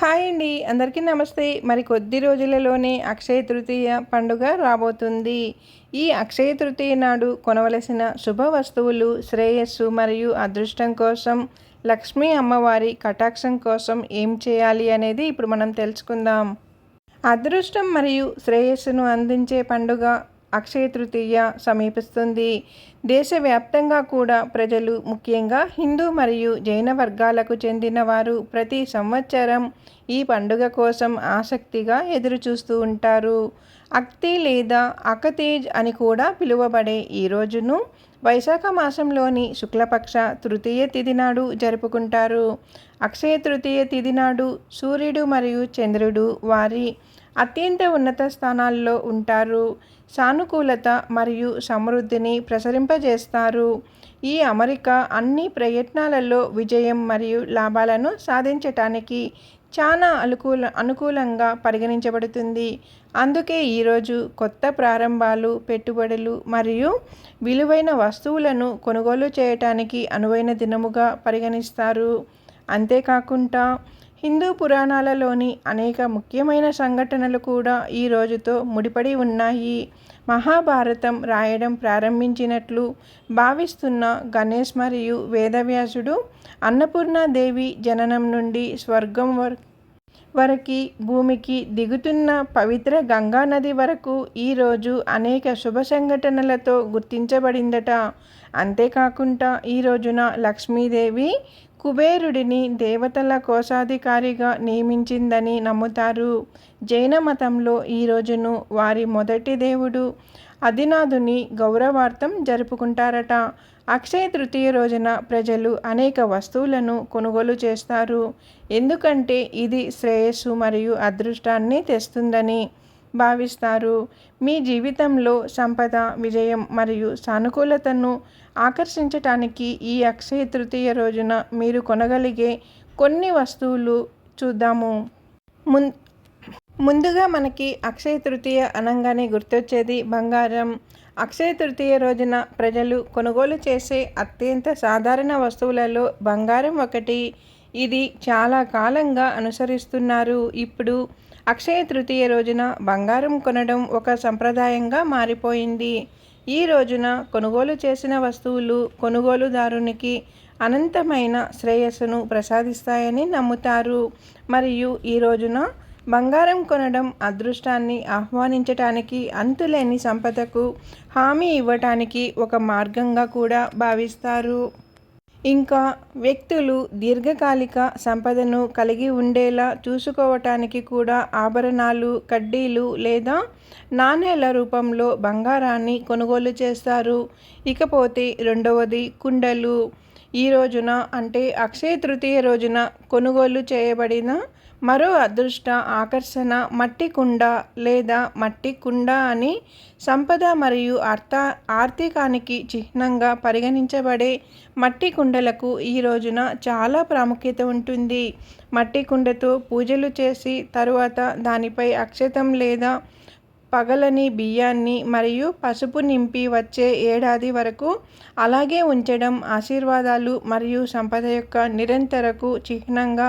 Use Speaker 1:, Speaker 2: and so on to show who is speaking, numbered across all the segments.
Speaker 1: Hi అండి. అందరికీ నమస్తే. మరి కొద్ది రోజులలోనే అక్షయ తృతీయ పండుగ రాబోతుంది. ఈ అక్షయ తృతీయ నాడు కొనవలసిన శుభ వస్తువులు శ్రేయస్సు మరియు అదృష్టం కోసం లక్ష్మీ అమ్మవారి కటాక్షం కోసం ఏం చేయాలి అనేది ఇప్పుడు మనం తెలుసుకుందాం. అదృష్టం మరియు శ్రేయస్సును అందించే పండుగ అక్షయ తృతీయ సమీపిస్తుంది. దేశవ్యాప్తంగా కూడా ప్రజలు ముఖ్యంగా హిందూ మరియు జైన వర్గాలకు చెందిన వారు ప్రతి సంవత్సరం ఈ పండుగ కోసం ఆసక్తిగా ఎదురుచూస్తూ ఉంటారు. అక్తి లేదా అకతేజ్ అని కూడా పిలువబడే ఈ రోజును వైశాఖ మాసంలోని శుక్లపక్ష తృతీయ తిథి నాడు జరుపుకుంటారు. అక్షయ తృతీయ తిథి నాడు సూర్యుడు మరియు చంద్రుడు వారి అత్యంత ఉన్నత స్థానాల్లో ఉంటారు. సానుకూలత మరియు సమృద్ధిని ప్రసరింపజేస్తారు. ఈ అమరిక అన్ని ప్రయత్నాలలో విజయం మరియు లాభాలను సాధించటానికి చాలా అనుకూల అనుకూలంగా పరిగణించబడుతుంది. అందుకే ఈరోజు కొత్త ప్రారంభాలు పెట్టుబడులు మరియు విలువైన వస్తువులను కొనుగోలు చేయటానికి అనువైన దినముగా పరిగణిస్తారు. అంతేకాకుండా హిందూ పురాణాలలోని అనేక ముఖ్యమైన సంఘటనలు కూడా ఈ రోజుతో ముడిపడి ఉన్నాయి. మహాభారతం రాయడం ప్రారంభించినట్లు భావిస్తున్న గణేష్ మరియు వేదవ్యాసుడు అన్నపూర్ణాదేవి జననం నుండి స్వర్గం వరకు వరకు భూమికి దిగుతున్న పవిత్ర గంగా నది వరకు ఈరోజు అనేక శుభ సంఘటనలతో గుర్తించబడిందట. అంతేకాకుండా ఈ రోజున లక్ష్మీదేవి కుబేరుడిని దేవతల కోశాధికారిగా నియమించిందని నమ్ముతారు. జైన మతంలో ఈ రోజును వారి మొదటి దేవుడు అదినాథుని గౌరవార్థం జరుపుకుంటారట. అక్షయ తృతీయ రోజున ప్రజలు అనేక వస్తువులను కొనుగోలు చేస్తారు. ఎందుకంటే ఇది శ్రేయస్సు మరియు అదృష్టాన్ని తెస్తుందని భావిస్తారు. మీ జీవితంలో సంపద విజయం మరియు సానుకూలతను ఆకర్షించటానికి ఈ అక్షయ తృతీయ రోజున మీరు కొనగలిగే కొన్ని వస్తువులు చూద్దాము. ముం ముందుగా మనకి అక్షయ తృతీయ అనగానే గుర్తొచ్చేది బంగారం. అక్షయ తృతీయ రోజున ప్రజలు కొనుగోలు చేసే అత్యంత సాధారణ వస్తువులలో బంగారం ఒకటి. ఇది చాలా కాలంగా అనుసరిస్తున్నారు. ఇప్పుడు అక్షయ తృతీయ రోజున బంగారం కొనడం ఒక సంప్రదాయంగా మారిపోయింది. ఈ రోజున కొనుగోలు చేసిన వస్తువులు కొనుగోలుదారునికి అనంతమైన శ్రేయస్సును ప్రసాదిస్తాయని నమ్ముతారు. మరియు ఈ రోజున బంగారం కొనడం అదృష్టాన్ని ఆహ్వానించటానికి అంతులేని సంపదకు హామీ ఇవ్వటానికి ఒక మార్గంగా కూడా భావిస్తారు. ఇంకా వ్యక్తులు దీర్ఘకాలిక సంపదను కలిగి ఉండేలా చూసుకోవటానికి కూడా ఆభరణాలు కడ్డీలు లేదా నాణేల రూపంలో బంగారాన్ని కొనుగోలు చేస్తారు. ఇకపోతే రెండవది కుండలు. ఈ రోజున అంటే అక్షయ తృతీయ రోజున కొనుగోలు చేయబడిన మరో అదృష్ట ఆకర్షణ మట్టి కుండ లేదా మట్టి కుండ అని సంపద మరియు అర్థ ఆర్థికానికి చిహ్నంగా పరిగణించబడే మట్టి కుండలకు ఈ రోజున చాలా ప్రాముఖ్యత ఉంటుంది. మట్టి కుండతో పూజలు చేసి తరువాత దానిపై అక్షతం లేదా పగలని బియ్యాన్ని మరియు పసుపు నింపి వచ్చే ఏడాది వరకు అలాగే ఉంచడం ఆశీర్వాదాలు మరియు సంపద యొక్క నిరంతరకు చిహ్నంగా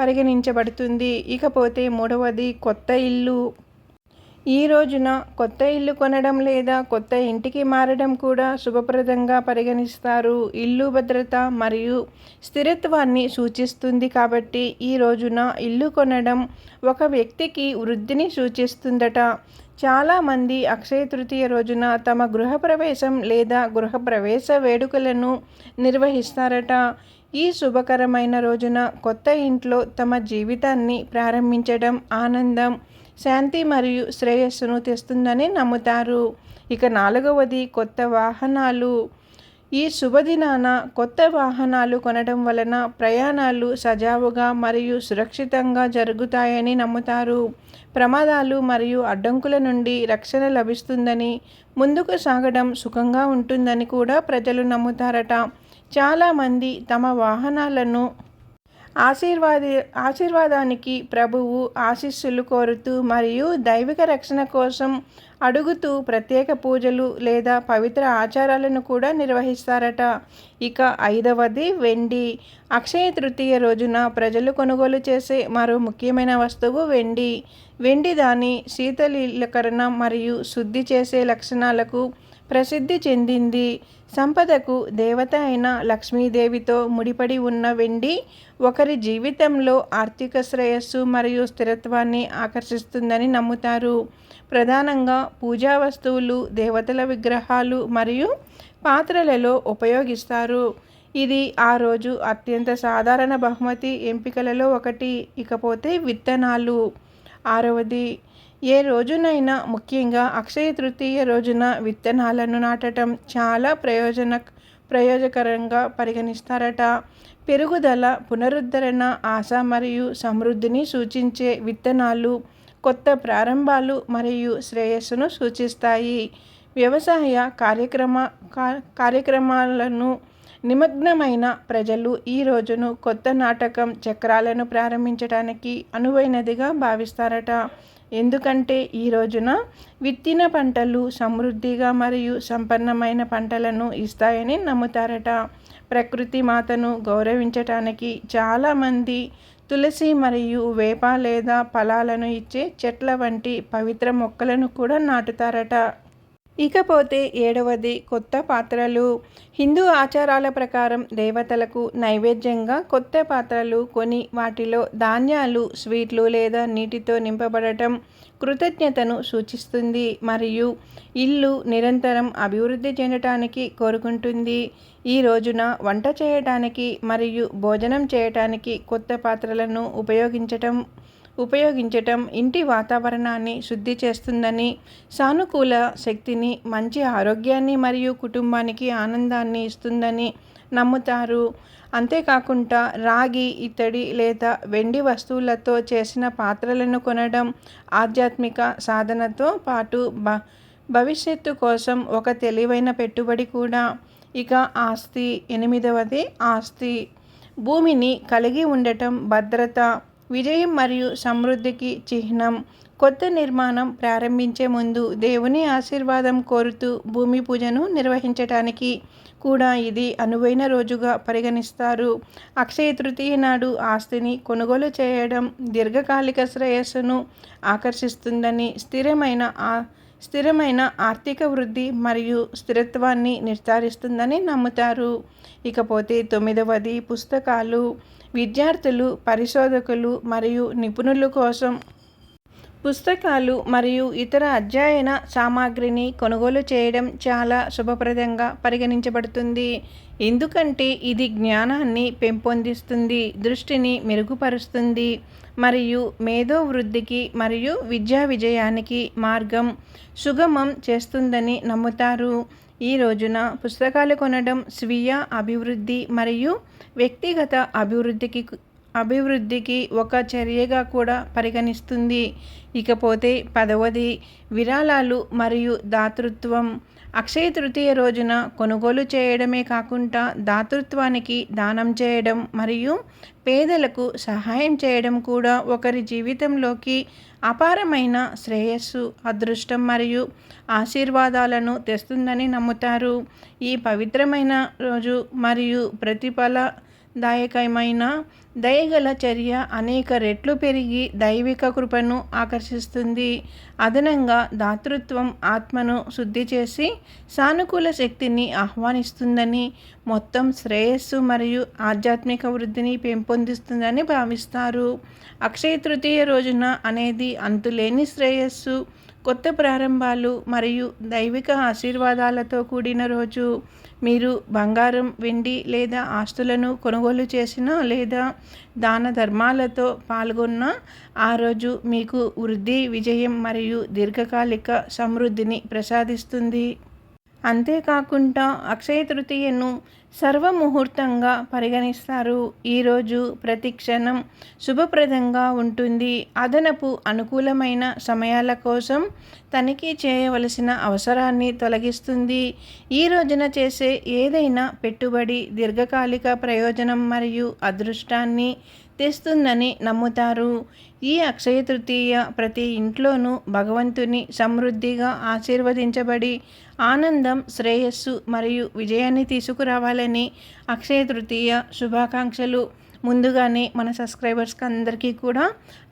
Speaker 1: పరిగణించబడుతుంది. ఇకపోతే మూడవది కొత్త ఇల్లు. ఈ రోజున కొత్త ఇల్లు కొనడం లేదా కొత్త ఇంటికి మారడం కూడా శుభప్రదంగా పరిగణిస్తారు. ఇల్లు భద్రత మరియు స్థిరత్వాన్ని సూచిస్తుంది కాబట్టి ఈ రోజున ఇల్లు కొనడం ఒక వ్యక్తికి వృద్ధిని సూచిస్తుందట. చాలామంది అక్షయ తృతీయ రోజున తమ గృహప్రవేశం లేదా గృహప్రవేశ వేడుకలను నిర్వహిస్తారట. ఈ శుభకరమైన రోజున కొత్త ఇంట్లో తమ జీవితాన్ని ప్రారంభించడం ఆనందం శాంతి మరియు శ్రేయస్సును తెస్తుందని నమ్ముతారు. ఇక నాలుగవది కొత్త వాహనాలు. ఈ శుభదినాన కొత్త వాహనాలు కొనడం వలన ప్రయాణాలు సజావుగా మరియు సురక్షితంగా జరుగుతాయని నమ్ముతారు. ప్రమాదాలు మరియు అడ్డంకుల నుండి రక్షణ లభిస్తుందని ముందుకు సాగడం సుఖంగా ఉంటుందని కూడా ప్రజలు నమ్ముతారట. చాలామంది తమ వాహనాలను ఆశీర్వాది ఆశీర్వాదానికి ప్రభువు ఆశీస్సులు కోరుతూ మరియు దైవిక రక్షణ కోసం అడుగుతూ ప్రత్యేక పూజలు లేదా పవిత్ర ఆచారాలను కూడా నిర్వహిస్తారట. ఇక ఐదవది వెండి. అక్షయ తృతీయ రోజున ప్రజలు కొనుగోలు చేసే మరో ముఖ్యమైన వస్తువు వెండి. వెండి దాని శీతలీకరణ మరియు శుద్ధి చేసే లక్షణాలకు ప్రసిద్ధి చెందింది. సంపదకు దేవత అయిన లక్ష్మీదేవితో ముడిపడి ఉన్న వెండి ఒకరి జీవితంలో ఆర్థిక శ్రేయస్సు మరియు స్థిరత్వాన్ని ఆకర్షిస్తుందని నమ్ముతారు. ప్రధానంగా పూజా వస్తువులు దేవతల విగ్రహాలు మరియు పాత్రలలో ఉపయోగిస్తారు. ఇది ఆ రోజు అత్యంత సాధారణ బహుమతి ఎంపికలలో ఒకటి ఇకపోతే విత్తనాలు. ఆరవది ఏ రోజునైనా ముఖ్యంగా అక్షయ తృతీయ రోజున విత్తనాలను నాటడం చాలా ప్రయోజన ప్రయోజకరంగా పరిగణిస్తారట. పెరుగుదల పునరుద్ధరణ ఆశ మరియు సమృద్ధిని సూచించే విత్తనాలు కొత్త ప్రారంభాలు మరియు శ్రేయస్సును సూచిస్తాయి. వ్యవసాయ కార్యక్రమ కార్యక్రమాలను నిమగ్నమైన ప్రజలు ఈ రోజును కొత్త నాటకం చక్రాలను ప్రారంభించడానికి అనువైనదిగా భావిస్తారట. ఎందుకంటే ఈ రోజున విత్తిన పంటలు సమృద్ధిగా మరియు సంపన్నమైన పంటలను ఇస్తాయని నమ్ముతారట. ప్రకృతి మాతను గౌరవించటానికి చాలామంది తులసి మరియు వేప లేదా ఫలాలను ఇచ్చే చెట్ల వంటి పవిత్ర మొక్కలను కూడా నాటుతారట. ఇకపోతే ఏడవది కొత్త పాత్రలు. హిందూ ఆచారాల ప్రకారం దేవతలకు నైవేద్యంగా కొత్త పాత్రలు కొని వాటిలో ధాన్యాలు స్వీట్లు లేదా నీటితో నింపబడటం కృతజ్ఞతను సూచిస్తుంది మరియు ఇల్లు నిరంతరం అభివృద్ధి చెందటానికి కోరుకుంటుంది. ఈ రోజున వంట చేయటానికి మరియు భోజనం చేయటానికి కొత్త పాత్రలను ఉపయోగించటం ఉపయోగించటం ఇంటి వాతావరణాన్ని శుద్ధి చేస్తుందని సానుకూల శక్తిని మంచి ఆరోగ్యాన్ని మరియు కుటుంబానికి ఆనందాన్ని ఇస్తుందని నమ్ముతారు. అంతేకాకుండా రాగి ఇత్తడి లేదా వెండి వస్తువులతో చేసిన పాత్రలను కొనడం ఆధ్యాత్మిక సాధనతో పాటు బ భవిష్యత్తు కోసం ఒక తెలివైన పెట్టుబడి కూడా. ఇక ఆస్తి ఎనిమిదవది ఆస్తి. భూమిని కలిగి ఉండటం భద్రత విజయం మరియు సమృద్ధికి చిహ్నం. కొత్త నిర్మాణం ప్రారంభించే ముందు దేవుని ఆశీర్వాదం కోరుతూ భూమి పూజను నిర్వహించటానికి కూడా ఇది అనువైన రోజుగా పరిగణిస్తారు. అక్షయ తృతీయ నాడు ఆస్తిని కొనుగోలు చేయడం దీర్ఘకాలిక శ్రేయస్సును ఆకర్షిస్తుందని స్థిరమైన ఆ స్థిరమైన ఆర్థిక వృద్ధి మరియు స్థిరత్వాన్ని నిర్ధారిస్తుందని నమ్ముతారు. ఇకపోతే తొమ్మిదవది పుస్తకాలు. విద్యార్థులు పరిశోధకులు మరియు నిపుణుల కోసం పుస్తకాలు మరియు ఇతర అధ్యయన సామాగ్రిని కొనుగోలు చేయడం చాలా శుభప్రదంగా పరిగణించబడుతుంది. ఎందుకంటే ఇది జ్ఞానాన్ని పెంపొందిస్తుంది దృష్టిని మెరుగుపరుస్తుంది మరియు మేధో వృద్ధికి మరియు విద్యా విజయానికి మార్గం సుగమం చేస్తుందని నమ్ముతారు. ఈ రోజున పుస్తకాలు కొనడం స్వీయ అభివృద్ధి మరియు వ్యక్తిగత అభివృద్ధికి అభివృద్ధికి ఒక చర్యగా కూడా పరిగణిస్తుంది. ఇకపోతే పదవది విరాళాలు మరియు దాతృత్వం. అక్షయ తృతీయ రోజున కొనుగోలు చేయడమే కాకుండా దాతృత్వానికి దానం చేయడం మరియు పేదలకు సహాయం చేయడం కూడా ఒకరి జీవితంలోకి అపారమైన శ్రేయస్సు అదృష్టం మరియు ఆశీర్వాదాలను తెస్తుందని నమ్ముతారు. ఈ పవిత్రమైన రోజు మరియు ప్రతిఫల దాయకమైన దయగల చర్య అనేక రెట్లు పెరిగి దైవిక కృపను ఆకర్షిస్తుంది. అదనంగా దాతృత్వం ఆత్మను శుద్ధి చేసి సానుకూల శక్తిని ఆహ్వానిస్తుందని మొత్తం శ్రేయస్సు మరియు ఆధ్యాత్మిక వృద్ధిని పెంపొందిస్తుందని భావిస్తారు. అక్షయ తృతీయ రోజున అనేది అంతులేని శ్రేయస్సు. కొత్త ప్రారంభాలు మరియు దైవిక ఆశీర్వాదాలతో కూడిన రోజు మీరు బంగారం వెండి లేదా ఆస్తులను కొనుగోలు చేసిన లేదా దాన ధర్మాలతో పాల్గొన్న ఆ రోజు మీకు వృద్ధి విజయం మరియు దీర్ఘకాలిక సమృద్ధిని ప్రసాదిస్తుంది. అంతేకాకుండా అక్షయ తృతీయను సర్వముహూర్తంగా పరిగణిస్తారు. ఈరోజు ప్రతి క్షణం శుభప్రదంగా ఉంటుంది. అదనపు అనుకూలమైన సమయాల కోసం తనిఖీ చేయవలసిన అవసరాన్ని తొలగిస్తుంది. ఈ రోజున చేసే ఏదైనా పెట్టుబడి దీర్ఘకాలిక ప్రయోజనం మరియు అదృష్టాన్ని తెస్తుందని నమ్ముతారు. ఈ అక్షయ తృతీయ ప్రతి ఇంట్లోనూ భగవంతుని సమృద్ధిగా ఆశీర్వదించబడి ఆనందం శ్రేయస్సు మరియు విజయాన్ని తీసుకురావాలి. తీసుకురావాలని అక్షయ తృతీయ శుభాకాంక్షలు. ముందుగానే మన సబ్స్క్రైబర్స్కి అందరికీ కూడా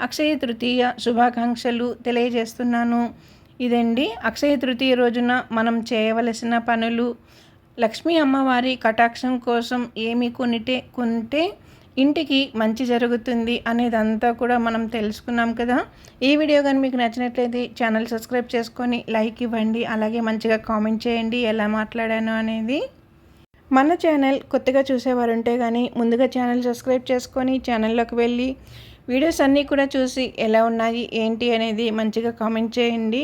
Speaker 1: అక్షయ తృతీయ శుభాకాంక్షలు తెలియజేస్తున్నాను. ఇదండి అక్షయ తృతీయ రోజున మనం చేయవలసిన పనులు. లక్ష్మీ అమ్మవారి కటాక్షం కోసం ఏమి కొనిటే కొంటే ఇంటికి మంచి జరుగుతుంది అనేదంతా కూడా మనం తెలుసుకున్నాం కదా. ఈ వీడియో కానీ మీకు నచ్చినట్లయితే ఛానల్ సబ్స్క్రైబ్ చేసుకొని లైక్ ఇవ్వండి. అలాగే మంచిగా కామెంట్ చేయండి. ఎలా మాట్లాడాను అనేది మన ఛానల్ కొత్తగా చూసేవారు ఉంటే కానీ ముందుగా ఛానల్ సబ్స్క్రైబ్ చేసుకొని ఛానల్లోకి వెళ్ళి వీడియోస్ అన్నీ కూడా చూసి ఎలా ఉన్నాయి ఏంటి అనేది మంచిగా కామెంట్ చేయండి.